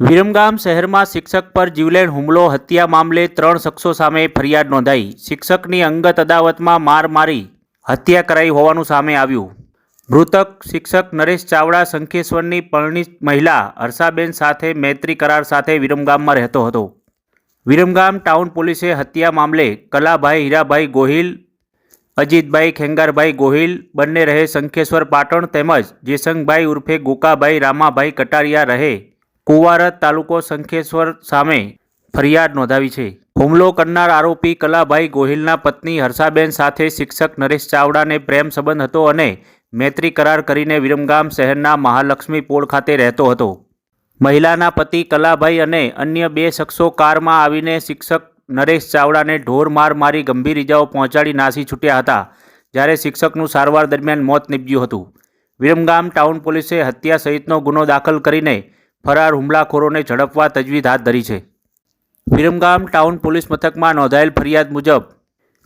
વિરમગામ શહેરમાં શિક્ષક પર જીવલેણ હુમલો, હત્યા મામલે ત્રણ શખ્સો સામે ફરિયાદ નોંધાઈ. શિક્ષકની અંગત અદાવતમાં માર મારી હત્યા કરાઈ હોવાનું સામે આવ્યું. મૃતક શિક્ષક નરેશ ચાવડા, શંખેશ્વરની પરણિત મહિલા હર્ષાબેન સાથે મૈત્રી કરાર સાથે વિરમગામમાં રહેતો હતો. વિરમગામ ટાઉન પોલીસે હત્યા મામલે કલાભાઈ હીરાભાઈ ગોહિલ, અજીતભાઈ ખેંગારભાઈ ગોહિલ, બંને રહે શંખેશ્વર પાટણ તેમજ જેસંગભાઈ ઉર્ફે ગોકાભાઈ રામાભાઈ કટારિયા રહે કુવારત તાલુકો શંખેશ્વર સામે ફરિયાદ નોંધાવી છે. હુમલો કરનાર આરોપી કલાભાઈ ગોહિલના પત્ની હર્ષાબેન સાથે શિક્ષક નરેશ ચાવડાને પ્રેમ સંબંધ હતો અને મૈત્રી કરાર કરીને વિરમગામ શહેરના મહાલક્ષ્મી પોળ ખાતે રહેતો હતો. મહિલાના પતિ કલાભાઈ અને અન્ય બે શખ્સો કારમાં આવીને શિક્ષક નરેશ ચાવડાને ઢોર માર મારી ગંભીર ઇજાઓ પહોંચાડી નાસી છૂટ્યા હતા, જ્યારે શિક્ષકનું સારવાર દરમિયાન મોત નીપજ્યું હતું. વિરમગામ ટાઉન પોલીસે હત્યા સહિતનો ગુનો દાખલ કરીને ફરાર હુમલાખોરોને ઝડપવા તજવીજ હાથ ધરી છે. વિરમગામ ટાઉન પોલીસ મથકમાં નોંધાયેલ ફરિયાદ મુજબ,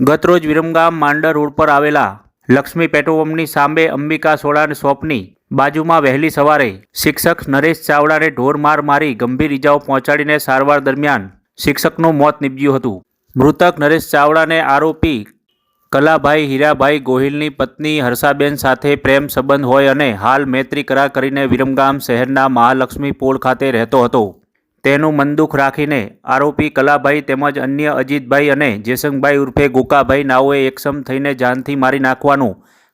ગતરોજ વિરમગામ માંડર રોડ પર આવેલા લક્ષ્મી પેટ્રોલ સામે અંબિકા સોડા શોપની બાજુમાં વહેલી સવારે શિક્ષક નરેશ ચાવડાને ઢોર માર મારી ગંભીર ઇજાઓ પહોંચાડીને સારવાર દરમિયાન શિક્ષકનું મોત નીપજ્યું હતું. મૃતક નરેશ ચાવડાને આરોપી કલાભાઈ હીરાભાઈ ગોહિલની પત્ની હર્ષાબેન સાથે પ્રેમ સંબંધ હોય અને હાલ મૈત્રી કરાર કરીને વિરમગામ શહેરના મહાલક્ષ્મી પોળ ખાતે રહેતો હતો. તેનું મનદુખ રાખીને આરોપી કલાભાઈ તેમજ અન્ય અજીતભાઈ અને જેસંગભાઈ ઉર્ફે ગોકાભાઈ નાઓએ એકસમ થઈને જાનથી મારી નાખવાનું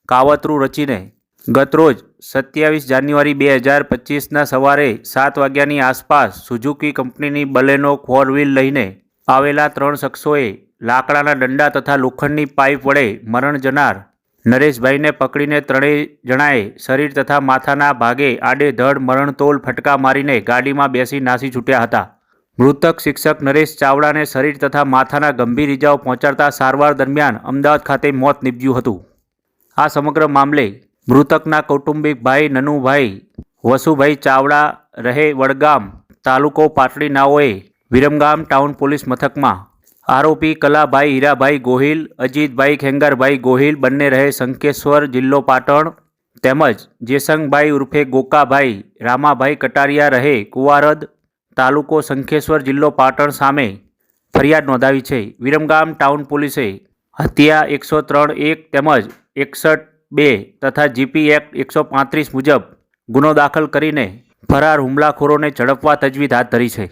કાવતરું રચીને ગતરોજ સત્યાવીસ જાન્યુઆરી બે હજાર પચીસના સવારે સાત વાગ્યાની આસપાસ સુઝુકી કંપનીની બલેનો ફોર વ્હીલ લઈને આવેલા ત્રણ શખ્સોએ લાકડાના દંડા તથા લોખંડની પાઇપ વડે મરણ જનાર નરેશભાઈને પકડીને ત્રણેય જણાએ શરીર તથા માથાના ભાગે આડેધડ મરણતોલ ફટકા મારીને ગાડીમાં બેસી નાસી છૂટ્યા હતા. મૃતક શિક્ષક નરેશ ચાવડાને શરીર તથા માથાના ગંભીર ઇજાઓ પહોંચાડતા સારવાર દરમિયાન અમદાવાદ ખાતે મોત નીપજ્યું હતું. આ સમગ્ર મામલે મૃતકના કૌટુંબિક ભાઈ નનુભાઈ, વસુભાઈ ચાવડા, રહે વડગામ તાલુકો પાટડી નાઓએ વિરમગામ ટાઉન પોલીસ મથકમાં આરોપી કલાભાઈ હીરાભાઈ ગોહિલ, અજીતભાઈ ખેંગારભાઈ ગોહિલ બંને રહે શંકેશ્વર જિલ્લો પાટણ. તેમજ જેસંગભાઈ ઉર્ફે ગોકાભાઈ, રામાભાઈ કટારિયા રહે કુવારદ તાલુકો શંખેશ્વર જિલ્લો પાટણ સામે ફરિયાદ નોંધાવી છે. વિરમગામ ટાઉન પોલીસે હત્યા એકસો ત્રણ એક તેમજ એકસઠ બે તથા જીપી એક્ટ એકસો પાંત્રીસ મુજબ ગુનો દાખલ કરીને ફરાર હુમલાખોરોને ઝડપવા તજવીજ હાથ ધરી છે.